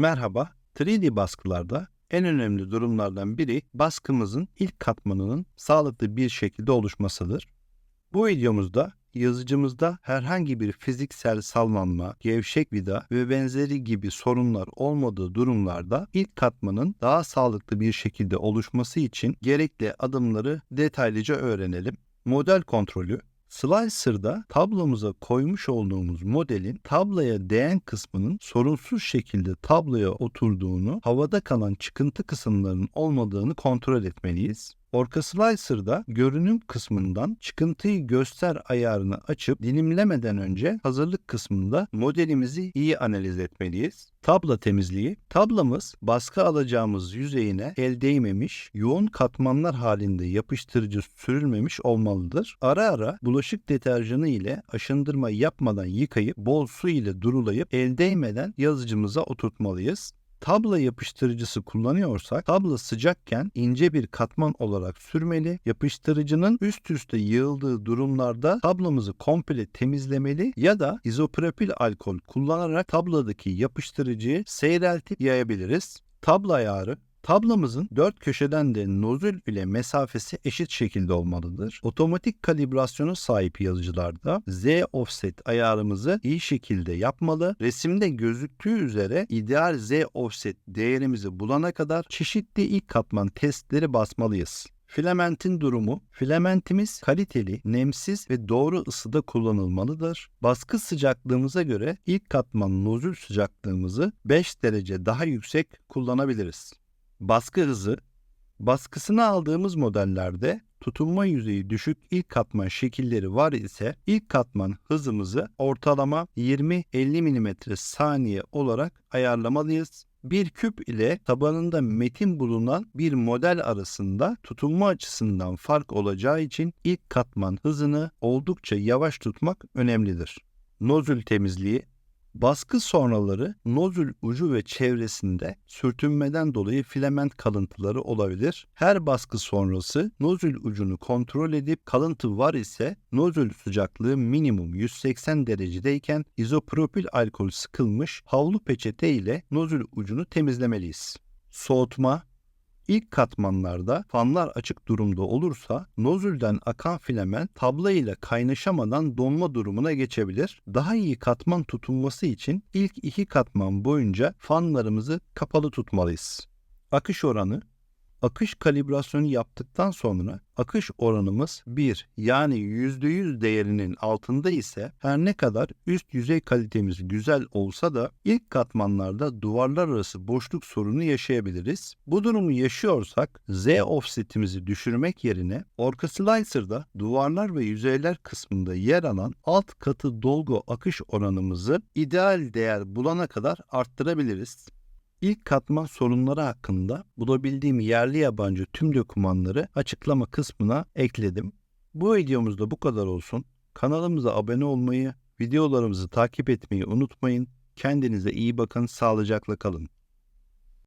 Merhaba, 3D baskılarda en önemli durumlardan biri baskımızın ilk katmanının sağlıklı bir şekilde oluşmasıdır. Bu videomuzda yazıcımızda herhangi bir fiziksel sallanma, gevşek vida ve benzeri gibi sorunlar olmadığı durumlarda ilk katmanın daha sağlıklı bir şekilde oluşması için gerekli adımları detaylıca öğrenelim. Model kontrolü Slicer'da tablomuza koymuş olduğumuz modelin tabloya değen kısmının sorunsuz şekilde tabloya oturduğunu, havada kalan çıkıntı kısımlarının olmadığını kontrol etmeliyiz. Orca Slicer'da görünüm kısmından çıkıntıyı göster ayarını açıp dilimlemeden önce hazırlık kısmında modelimizi iyi analiz etmeliyiz. Tabla temizliği. Tablamız baskı alacağımız yüzeyine el değmemiş, yoğun katmanlar halinde yapıştırıcı sürülmemiş olmalıdır. Ara ara bulaşık deterjanı ile aşındırma yapmadan yıkayıp bol su ile durulayıp el değmeden yazıcımıza oturtmalıyız tabla yapıştırıcısı kullanıyorsak tabla sıcakken ince bir katman olarak sürmeli. Yapıştırıcının üst üste yığıldığı durumlarda tablamızı komple temizlemeli ya da izopropil alkol kullanarak tabladaki yapıştırıcıyı seyreltip yayabiliriz. Tabla ayarı Tablamızın dört köşeden de nozül ile mesafesi eşit şekilde olmalıdır. Otomatik kalibrasyona sahip yazıcılarda Z offset ayarımızı iyi şekilde yapmalı. Resimde gözüktüğü üzere ideal Z offset değerimizi bulana kadar çeşitli ilk katman testleri basmalıyız. Filamentin durumu, filamentimiz kaliteli, nemsiz ve doğru ısıda kullanılmalıdır. Baskı sıcaklığımıza göre ilk katman nozül sıcaklığımızı 5 derece daha yüksek kullanabiliriz. Baskı hızı, baskısını aldığımız modellerde tutunma yüzeyi düşük ilk katman şekilleri var ise ilk katman hızımızı ortalama 20-50 mm saniye olarak ayarlamalıyız. Bir küp ile tabanında metin bulunan bir model arasında tutunma açısından fark olacağı için ilk katman hızını oldukça yavaş tutmak önemlidir. Nozül temizliği Baskı sonraları nozül ucu ve çevresinde sürtünmeden dolayı filament kalıntıları olabilir. Her baskı sonrası nozül ucunu kontrol edip kalıntı var ise nozül sıcaklığı minimum 180 derecedeyken izopropil alkol sıkılmış havlu peçete ile nozül ucunu temizlemeliyiz. Soğutma, İlk katmanlarda fanlar açık durumda olursa nozülden akan filament tabla ile kaynaşamadan donma durumuna geçebilir. Daha iyi katman tutunması için ilk iki katman boyunca fanlarımızı kapalı tutmalıyız. Akış oranı akış kalibrasyonu yaptıktan sonra akış oranımız 1 yani %100 değerinin altında ise her ne kadar üst yüzey kalitemiz güzel olsa da ilk katmanlarda duvarlar arası boşluk sorunu yaşayabiliriz. Bu durumu yaşıyorsak Z offsetimizi düşürmek yerine Orca Slicer'da duvarlar ve yüzeyler kısmında yer alan alt katı dolgu akış oranımızı ideal değer bulana kadar arttırabiliriz. İlk katman sorunları hakkında bulabildiğim yerli yabancı tüm dokümanları açıklama kısmına ekledim. Bu videomuzda bu kadar olsun. Kanalımıza abone olmayı, videolarımızı takip etmeyi unutmayın. Kendinize iyi bakın, sağlıcakla kalın.